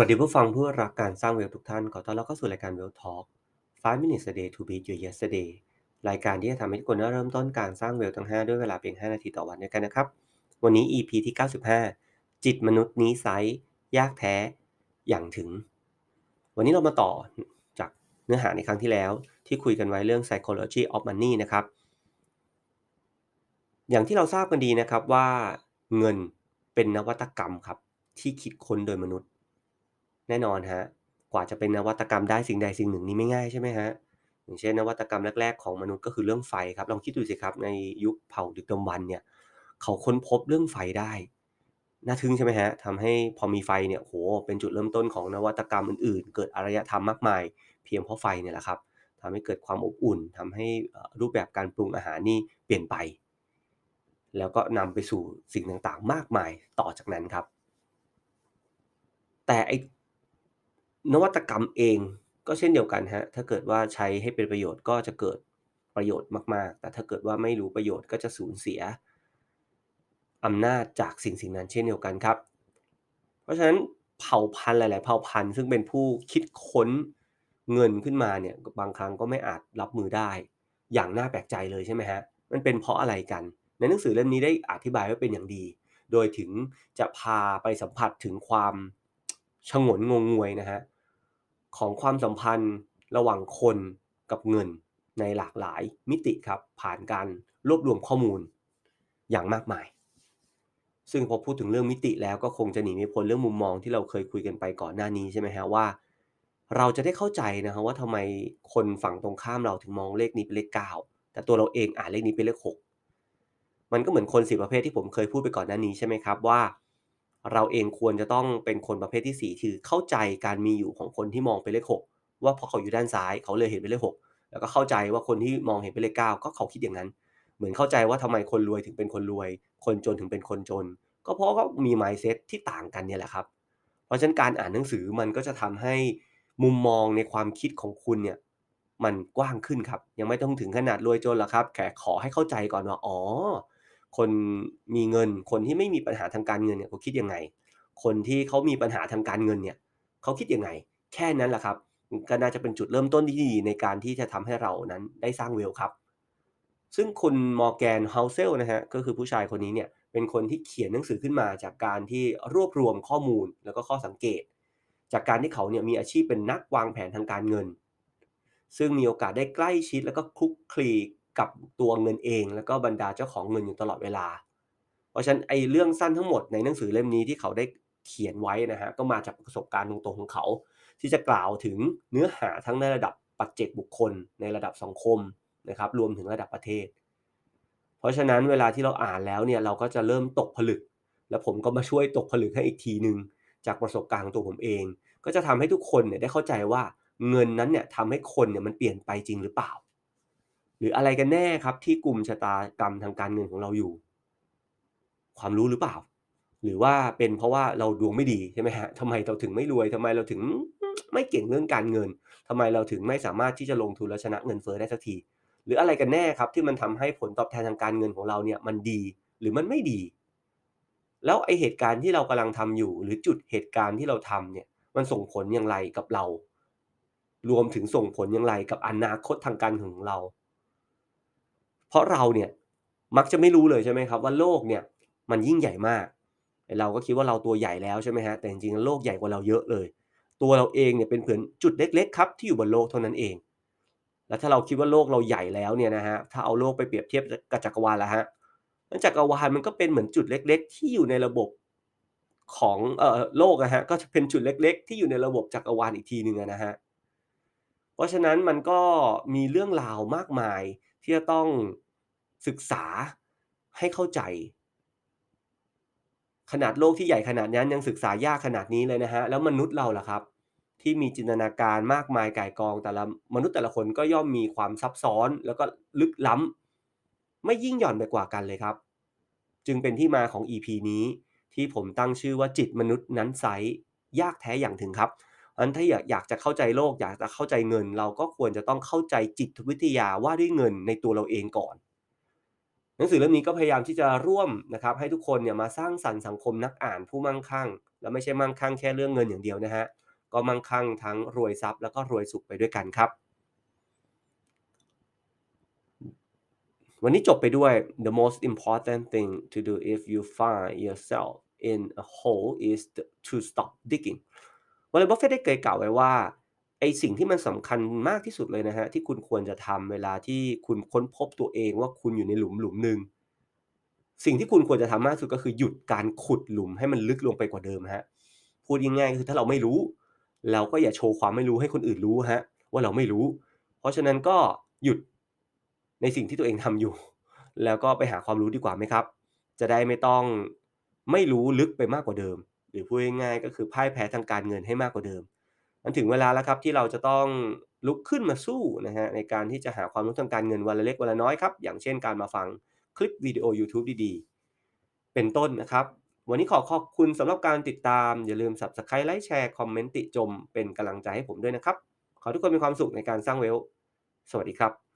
วัสดีผู้ฟังผู้รักการสร้างเวลทุกท่าน ขอต้อนรับเข้าสู่รายการ Well Talk 5 minutes a day to beat your yesterday รายการที่จะทำให้ทุกคนได้เริ่มต้นการสร้างเวลทั้ง 5 ด้วยเวลาเพียง 5 นาทีต่อวันด้วยกันนะครับ วันนี้ EP ที่ 95 จิตมนุษย์นี้ไซส์ยากแท้อย่างถึง วันนี้เรามาต่อจากเนื้อหาในครั้งที่แล้ว ที่คุยกันไว้เรื่อง psychology of money นะครับ อย่างที่เราทราบกันดีนะครับว่าเงินเป็นนวัตกรรมครับที่คิดค้นโดยมนุษย์ แน่นอนฮะกว่าจะเป็นนวัตกรรมได้สิ่งใดสิ่งหนึ่งนี่ไม่ง่ายใช่ไหมฮะอย่างเช่นนวัตกรรมแรก ๆ ของมนุษย์ก็คือเรื่องไฟครับลองคิดดูสิครับในยุคเผ่าดึกดำบรรพ์เนี่ยเขาค้นพบเรื่องไฟได้น่าทึ่งใช่ไหมฮะทำให้พอมีไฟเนี่ยโหเป็นจุดเริ่มต้นของนวัตกรรมอื่นๆ เกิดอารยธรรมมากมาย เพียงเพราะไฟเนี่ยแหละครับทำให้เกิดความอบอุ่นทำให้รูปแบบการปรุงอาหารนี่เปลี่ยนไป แล้วก็นำไปสู่สิ่งต่างๆ มากมายต่อจากนั้นครับ แต่ไอ นวัตกรรมเองก็เช่นเดียวกันฮะ ถ้าเกิดว่าใช้ให้เป็นประโยชน์ก็จะเกิดประโยชน์มากๆ แต่ถ้าเกิดว่าไม่รู้ประโยชน์ก็จะสูญเสียอำนาจจากสิ่งสิ่งนั้นเช่นเดียวกันครับ เพราะฉะนั้นเผ่าพันธุ์หลาย ๆ เผ่าพันธุ์ซึ่งเป็นผู้คิดค้นเงินขึ้นมาเนี่ยบางครั้งก็ไม่อาจรับมือได้ อย่างน่าแปลกใจเลยใช่ไหมฮะ มันเป็นเพราะอะไรกัน ในหนังสือเล่มนี้ได้อธิบายไว้เป็นอย่างดี โดยถึงจะพาไปสัมผัสถึงความ ชงนงงงวยนะฮะของความสัมพันธ์ระหว่างคนกับเงินในหลากหลายมิติครับผ่านการรวบรวมข้อมูลอย่างมากมาย ซึ่งพอพูดถึงเรื่องมิติแล้วก็คงจะหนีไม่พ้นเรื่องมุมมองที่เราเคยคุยกันไปก่อนหน้านี้ใช่ไหมฮะว่า เราจะได้เข้าใจนะฮะว่าทำไมคนฝั่งตรงข้ามเราถึงมองเลขนี้เป็นเลขเก้าแต่ตัวเราเองอ่านเลขนี้เป็นเลขหกมันก็เหมือนคนสี่ประเภทที่ผมเคยพูดไปก่อนหน้านี้ใช่ไหมครับว่า เราเองควรจะต้องเป็นคนประเภทที่ 4 คือเข้าใจการมีอยู่ของคนที่มองเป็นเลข 6 ว่าพอเขาอยู่ด้านซ้ายเขาเลยเห็นเป็นเลข 6 แล้วก็เข้าใจว่าคนที่มองเห็นเป็นเลข 9 ก็เขาคิดอย่างนั้น เหมือนเข้าใจว่าทำไมคนรวยถึงเป็นคนรวย คนจนถึงเป็นคนจน ก็เพราะก็มี mindset ที่ต่างกันเนี่ยแหละครับ เพราะฉะนั้นการอ่านหนังสือมันก็จะทำให้มุมมองในความคิดของคุณเนี่ยมันกว้างขึ้นครับ ยังไม่ต้องถึงขนาดรวยจนหรอกครับแค่ขอให้เข้าใจก่อนว่าอ๋อ คนมีเงิน คนที่ไม่มีปัญหาทางการเงินเนี่ยเขาคิดยังไง คนที่เขามีปัญหาทางการเงินเนี่ยเขาคิดยังไง แค่นั้นแหละครับ ก็น่าจะเป็นจุดเริ่มต้นที่ดีในการที่จะทำให้เรานั้นได้สร้างเวลครับ ซึ่งคุณมอร์แกนเฮาเซลนะฮะก็คือผู้ชายคนนี้เนี่ยเป็นคนที่เขียนหนังสือขึ้นมาจากการที่รวบรวมข้อมูลแล้วก็ข้อสังเกต จากการที่เขาเนี่ยมีอาชีพเป็นนักวางแผนทางการเงิน ซึ่งมีโอกาสได้ใกล้ชิดแล้วก็คลุกคลี กับตัวเงินเอง แล้วก็บรรดาเจ้าของเงินอยู่ตลอดเวลา เพราะฉะนั้นไอ้เรื่องสั้นทั้งหมดในหนังสือเล่มนี้ที่เขาได้เขียนไว้นะฮะก็มาจากประสบการณ์ตรงๆของเขา ที่จะกล่าวถึงเนื้อหาทั้งในระดับปัจเจกบุคคล ในระดับสังคมนะครับรวมถึงระดับประเทศ เพราะฉะนั้นเวลาที่เราอ่านแล้วเนี่ยเราก็จะเริ่มตกผลึก แล้วผมก็มาช่วยตกผลึกให้อีกทีหนึ่งจากประสบการณ์ของตัวผมเอง ก็จะทำให้ทุกคนเนี่ยได้เข้าใจว่าเงินนั้นเนี่ยทำให้คนเนี่ยมันเปลี่ยนไปจริงหรือเปล่า หรืออะไรกันแน่ครับที่กลุ่มชะตากรรมทางการเงินของเราอยู่ ความรู้หรือเปล่า หรือว่าเป็นเพราะว่าเราดวงไม่ดีใช่ไหมฮะทำไมเราถึงไม่รวยทำไมเราถึงไม่เก่งเรื่องการเงินทำไมเราถึงไม่สามารถที่จะลงทุนและชนะเงินเฟ้อได้สักที หรืออะไรกันแน่ครับที่มันทำให้ผลตอบแทนทางการเงินของเราเนี่ยมันดีหรือมันไม่ดี แล้วไอเหตุการณ์ที่เรากำลังทำอยู่ หรือจุดเหตุการณ์ที่เราทำเนี่ยมันส่งผลอย่างไรกับเรา รวมถึงส่งผลอย่างไรกับอนาคตทางการเงินของเรา เพราะเราเนี่ยมักจะไม่รู้เลยใช่ไหมครับว่าโลกเนี่ยมันยิ่งใหญ่มาก เราก็คิดว่าเราตัวใหญ่แล้วใช่ไหมฮะแต่จริงๆโลกใหญ่กว่าเราเยอะเลย ตัวเราเองเนี่ยเป็นเพียงจุดเล็ก ๆ ครับที่อยู่บนโลกเท่านั้นเอง แล้วถ้าเราคิดว่าโลกเราใหญ่แล้วเนี่ยนะฮะถ้าเอาโลกไปเปรียบเทียบกับจักรวาลแล้วฮะนั้นจักรวาลมันก็เป็นเหมือนจุดเล็ก ๆ ที่อยู่ในระบบของเอ่อโลกนะฮะก็จะเป็นจุดเล็ก ๆ ที่อยู่ในระบบจักรวาลอีกทีหนึ่งนะฮะเพราะฉะนั้นมันก็มีเรื่องราวมากมาย ที่จะต้องศึกษาให้เข้าใจ ขนาดโลกที่ใหญ่ขนาดนั้นยังศึกษายากขนาดนี้เลยนะฮะแล้วมนุษย์เราล่ะครับ ที่มีจินตนาการมากมายก่ายกอง แต่ละมนุษย์แต่ละคนก็ย่อมมีความซับซ้อนแล้วก็ลึกล้ำไม่ยิ่งหย่อนไปกว่ากันเลยครับ จึงเป็นที่มาของ EP นี้ที่ผมตั้งชื่อว่าจิตมนุษย์นั้นไซยากแท้อย่างถึงครับ อันถ้าอยากอยากจะเข้าใจโลก อยากจะเข้าใจเงิน เราก็ควรจะต้องเข้าใจจิตวิทยาว่าด้วยเงินในตัวเราเองก่อน หนังสือเล่มนี้ก็พยายามที่จะร่วมนะครับ ให้ทุกคนเนี่ยมาสร้างสรรค์สังคมนักอ่านผู้มั่งคั่ง แล้วไม่ใช่มั่งคั่งแค่เรื่องเงินอย่างเดียวนะฮะก็มั่งคั่งทั้งรวยทรัพย์แล้วก็รวยสุขไปด้วยกันครับ วันนี้จบไปด้วย the most important thing to do if you find yourself in a hole is to stop digging วอลเลย์บัฟเฟตได้เคยกล่าวไว้ว่าไอสิ่งที่มันสำคัญมากที่สุดเลยนะฮะที่คุณควรจะทำเวลาที่คุณค้นพบตัวเองว่าคุณอยู่ในหลุมหลุมหนึ่งสิ่งที่คุณควรจะทำมากที่สุดก็คือหยุดการขุดหลุมให้มันลึกลงไปกว่าเดิมฮะพูดง่ายๆคือถ้าเราไม่รู้ เราก็อย่าโชว์ความไม่รู้ให้คนอื่นรู้ฮะว่าเราไม่รู้ เพราะฉะนั้นก็หยุดในสิ่งที่ตัวเองทำอยู่ แล้วก็ไปหาความรู้ดีกว่าไหมครับ จะได้ไม่ต้องไม่รู้ลึกไปมากกว่าเดิม หรือพูดง่ายๆก็คือพ่ายแพ้ทางการเงินให้มากกว่าเดิม มันถึงเวลาแล้วครับที่เราจะต้องลุกขึ้นมาสู้นะฮะในการที่จะหาความรู้ทางการเงินวันละเล็กวันละน้อยครับ อย่างเช่นการมาฟังคลิปวิดีโอ YouTube ดีๆ เป็นต้นนะครับ วันนี้ขอขอบคุณสำหรับการติดตาม อย่าลืม Subscribe ไลค์แชร์คอมเมนต์ติชมเป็นกำลังใจให้ผมด้วยนะครับ ขอทุกคนมีความสุขในการสร้างเวล สวัสดีครับ